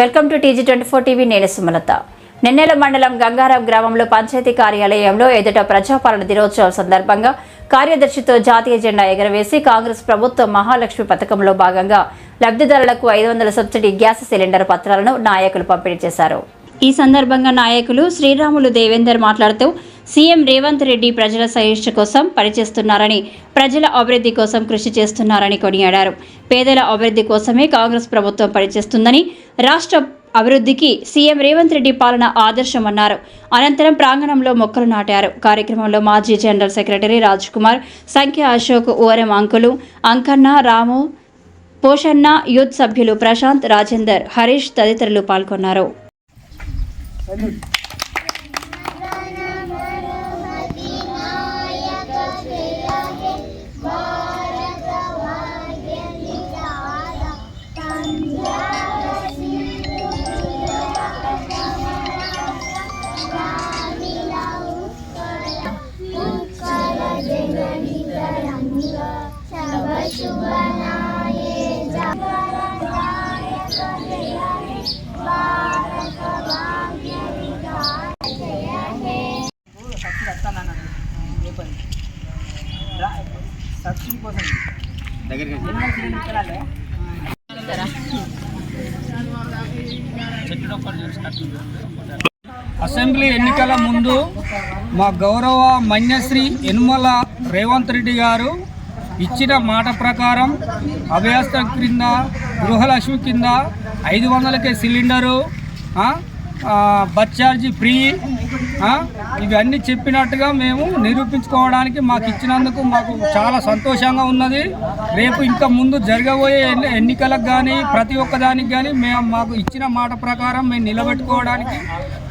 Welcome to TG twenty four TV నేను సుమలత. నిన్నెల మండలం గంగారాం గ్రామంలో పంచాయతీ కార్యాలయంలో ఎదుట ప్రజాపాలన దినోత్సవం సందర్భంగా కార్యదర్శితో జాతీయ జెండా ఎగరవేసి కాంగ్రెస్ ప్రభుత్వ మహాలక్ష్మి పథకంలో భాగంగా లబ్ధిదారులకు ఐదు వందల సబ్సిడీ గ్యాస్ సిలిండర్ పత్రాలను నాయకులు పంపిణీ చేశారు. ఈ సందర్భంగా నాయకులు శ్రీరాములు దేవేందర్ మాట్లాడుతూ సీఎం రేవంత్ రెడ్డి ప్రజల సహిష్ట కోసం పనిచేస్తున్నారని ప్రజల అభివృద్ధి కోసం కృషి చేస్తున్నారని కొనియాడారు. పేదల అభివృద్ధి కోసమే కాంగ్రెస్ ప్రభుత్వం పనిచేస్తుందని రాష్ట్ర అభివృద్ధికి సీఎం రేవంత్ రెడ్డి పాలన ఆదర్శమన్నారు. అనంతరం ప్రాంగణంలో మొక్కలు నాటారు. కార్యక్రమంలో మాజీ జనరల్ సెక్రటరీ రాజ్ కుమార్ సంఖ్య అశోక్ ఓరం అంకులు అంకన్న రాము పోషన్న యూత్ సభ్యులు ప్రశాంత్ రాజేందర్ హరీష్ తదితరులు పాల్గొన్నారు. అసెంబ్లీ ఎన్నికల ముందు మా గౌరవ మన్యశ్రీ యనుమల రేవంత్ రెడ్డి గారు ఇచ్చిన మాట ప్రకారం అభయాస్త క్రింద గృహలక్ష్మి కింద ఐదు వందలకే సిలిండరు బస్ ఛార్జీ ఫ్రీ. ఇవన్నీ చెప్పినట్టుగా మేము నిరూపించుకోవడానికి మాకు ఇచ్చినందుకు మాకు చాలా సంతోషంగా ఉన్నది. రేపు ఇంకా ముందు జరగబోయే ఎన్ని- ఎన్నికలకు కానీ ప్రతి ఒక్కదానికి కానీ మేము మాకు ఇచ్చిన మాట ప్రకారం మేము నిలబెట్టుకోవడానికి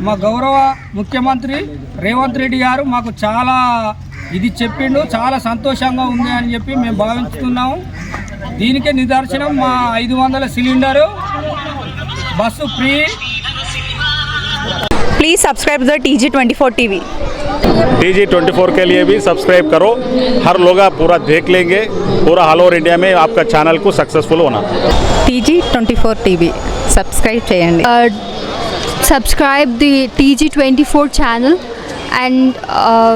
మా గౌరవ ముఖ్యమంత్రి రేవంత్ రెడ్డి గారు మాకు చాలా ఇది చెప్పిండు. చాలా సంతోషంగా ఉంది అని చెప్పి మేము భావిస్తున్నాము. దీనికే నిదర్శనం మా ఐదు వందల cylinder. Bus free. please subscribe the T G twenty four T V T G twenty four के लिए भी सब्सक्राइब करो हर लोग आप पूरा देख लेंगे पूरा ऑल ओवर इंडिया में आपका चैनल को सक्सेसफुल होना T G twenty four TV subscribe చేయండి uh, subscribe the TG24 channel and uh,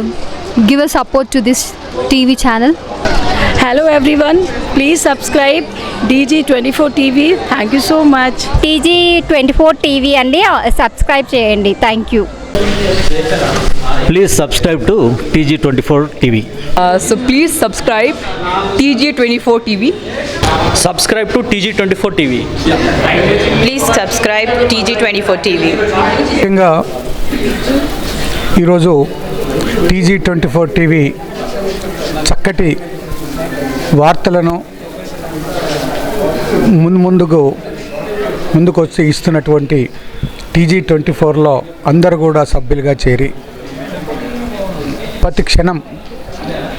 give a support to this TV channel. Hello everyone, please subscribe DG24 TV. Thank you so much. TG twenty four TV అండి subscribe చేయండి thank you Please subscribe to TG24 TV. Uh, so please subscribe TG24 TV. Subscribe to TG24 TV. Please subscribe TG24 TV. ముఖ్యంగా ఈరోజు TG twenty four TV చక్కటి వార్తలను ముందు ముందుకు ముందుకు వచ్చి ఇస్తున్నటువంటి టీజీ ట్వంటీ ఫోర్లో అందరూ కూడా సభ్యులుగా చేరి ప్రతి క్షణం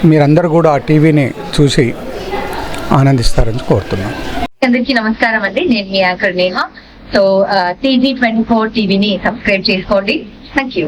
మీరందరూ కూడా ఆ టీవీని చూసి ఆనందిస్తారని కోరుతున్నాను అందరికీ నమస్కారం అండి. నేను మీ anchor Neha. So TG twenty four టీవీని సబ్స్క్రైబ్ చేసుకోండి. Thank you.